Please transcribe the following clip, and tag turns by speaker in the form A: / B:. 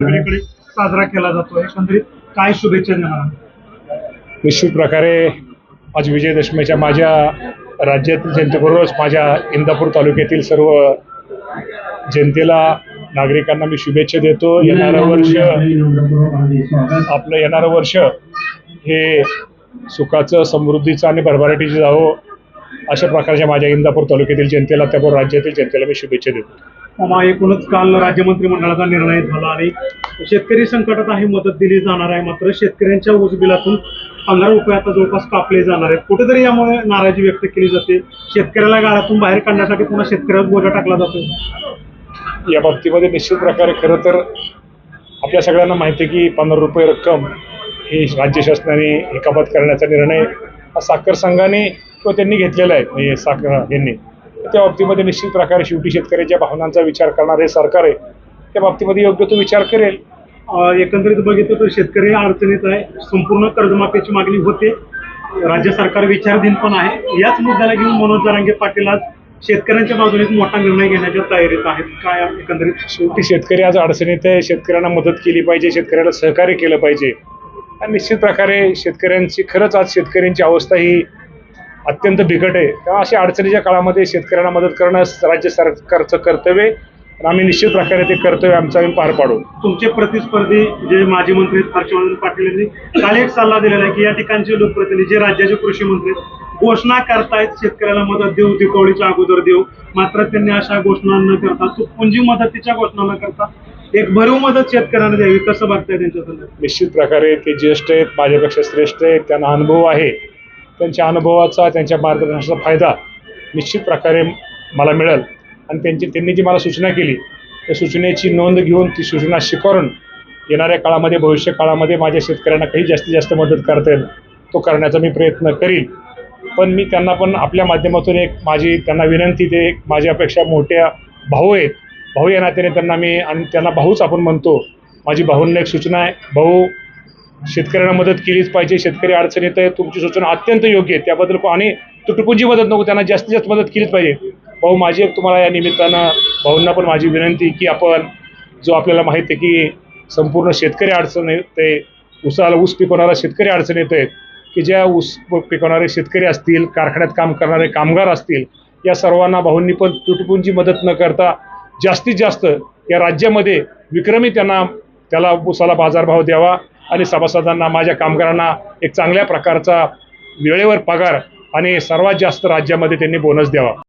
A: सगळीकडे साजरा केला जातो एकंदरीत काय शुभेच्छा देणार
B: निश्चित प्रकारे आज विजयदशमीच्या माझ्या राज्यातील जनतेबरोबरच माझ्या इंदापूर तालुक्यातील सर्व जनतेला नागरिकांना मी शुभेच्छा देतो. येणारं वर्ष आपलं येणारं वर्ष हे सुखाचं समृद्धीचं आणि भरभराटीचं जावं अशा प्रकारच्या माझ्या इंदापूर तालुक्यातील जनतेला त्याबरोबर राज्यातील जनतेला मी शुभेच्छा देतो.
A: मामा एकूणच काल राज्य मंत्रिमंडळाचा निर्णय झाला आणि शेतकरी संकटात आहे मदत दिली जाणार आहे. मात्र शेतकऱ्यांच्या ऊस पंधरा रुपये आता जवळपास कापले जाणार आहेत. कुठेतरी यामुळे नाराजी व्यक्त केली जाते. शेतकऱ्याला गाळातून बाहेर काढण्यासाठी पुन्हा शेतकऱ्यावर बोजा टाकला जातो.
B: या बाबतीमध्ये निश्चित प्रकारे खरं तर आपल्या सगळ्यांना माहिती आहे की पंधरा रुपये रक्कम ही राज्य शासनाने हे कपात करण्याचा निर्णय हा साखर संघाने किंवा त्यांनी घेतलेला आहे. म्हणजे साखर यांनी. त्या बाबतीमध्ये निश्चित प्रकारे शेवटी शेतकऱ्याच्या भावनांचा विचार करणारे सरकार आहे. त्या बाबतीमध्ये योग्य तो विचार करेल.
A: एकंदरीत बघितलं तर शेतकरी अडचणीत आहे. संपूर्ण कर्जमाफीची मागणी होते. राज्य सरकार विचारधीन पण आहे. याच मुद्द्याला घेऊन मनोज जरांगे पाटील आज शेतकऱ्यांच्या बाजूने मोठा निर्णय घेण्याच्या तयारीत आहेत. काय एकंदरीत?
B: शेवटी शेतकरी आज अडचणीत आहे. शेतकऱ्यांना मदत केली पाहिजे. शेतकऱ्याला सहकार्य केलं पाहिजे. आणि निश्चित प्रकारे शेतकऱ्यांची खरंच आज शेतकऱ्यांची अवस्था ही अत्यंत बिकट आहे. तेव्हा अशा अडचणीच्या काळामध्ये शेतकऱ्यांना मदत करणं राज्य सरकारचं कर्तव्य आम्ही निश्चित प्रकारे ते कर्तव्य आमचं आम्ही पार पाडू.
A: तुमचे प्रतिस्पर्धी जे माजी मंत्री आहेत, हर्षवर्धन पाटील यांनी काल एक सल्ला दिलेला आहे की या ठिकाणचे लोकप्रतिनिधी जे राज्याचे कृषी मंत्री घोषणा करतायत शेतकऱ्याला मदत देऊ दीपावलीच्या अगोदर देऊ. मात्र त्यांनी अशा घोषणा न करता तुटपुंजी मदतीच्या घोषणा न करता एक भरीव मदत शेतकऱ्यांना द्यावी. कसं बघताय त्यांच्या
B: निश्चित प्रकारे ते ज्येष्ठ आहेत माझ्यापेक्षा श्रेष्ठ आहेत त्यांना अनुभव आहे. त्यांच्या अनुभवाचा त्यांच्या मार्गदर्शनाचा फायदा निश्चित प्रकारे मला मिळेल. आणि त्यांची त्यांनी जी मला सूचना केली त्या सूचनेची नोंद घेऊन ती सूचना स्वीकारून येणाऱ्या काळामध्ये भविष्य काळामध्ये माझ्या शेतकऱ्यांना काही जास्तीत जास्त मदत करता येईल. तो करण्याचा मी प्रयत्न करीन. पण मी त्यांना पण आपल्या माध्यमातून एक माझी त्यांना विनंती ते एक माझ्यापेक्षा मोठ्या भाऊ आहेत. भाऊ या नात्याने त्यांना मी आणि त्यांना भाऊच आपण म्हणतो. माझी भाऊंना एक सूचना आहे. भाऊ शेतकऱ्यांना मदत केलीच पाहिजे. शेतकरी अडचणीत आहे तुमची सूचना अत्यंत योग्य आहे त्याबद्दल आणि तुटपुंजी मदत नको त्यांना जास्तीत जास्त मदत केलीच पाहिजे. भाऊ माझी एक तुम्हाला या निमित्तानं भाऊंना पण माझी विनंती की आपण जो आपल्याला माहीत आहे की संपूर्ण शेतकरी अडचण येत आहे ऊसाला ऊस पिकवणारा शेतकरी अडचण येत आहेत की ज्या ऊस पिकवणारे शेतकरी असतील कारखान्यात काम करणारे कामगार असतील या सर्वांना भाऊंनी पण तुटपुंजी मदत न करता जास्तीत जास्त या राज्यामध्ये विक्रमी त्यांना त्याला ऊसाला बाजारभाव द्यावा. आणि सभासदांना माझ्या कामगारांना एक चांगल्या प्रकारचा वेळेवर पगार आणि सर्वात जास्त राज्यामध्ये त्यांनी बोनस द्यावा.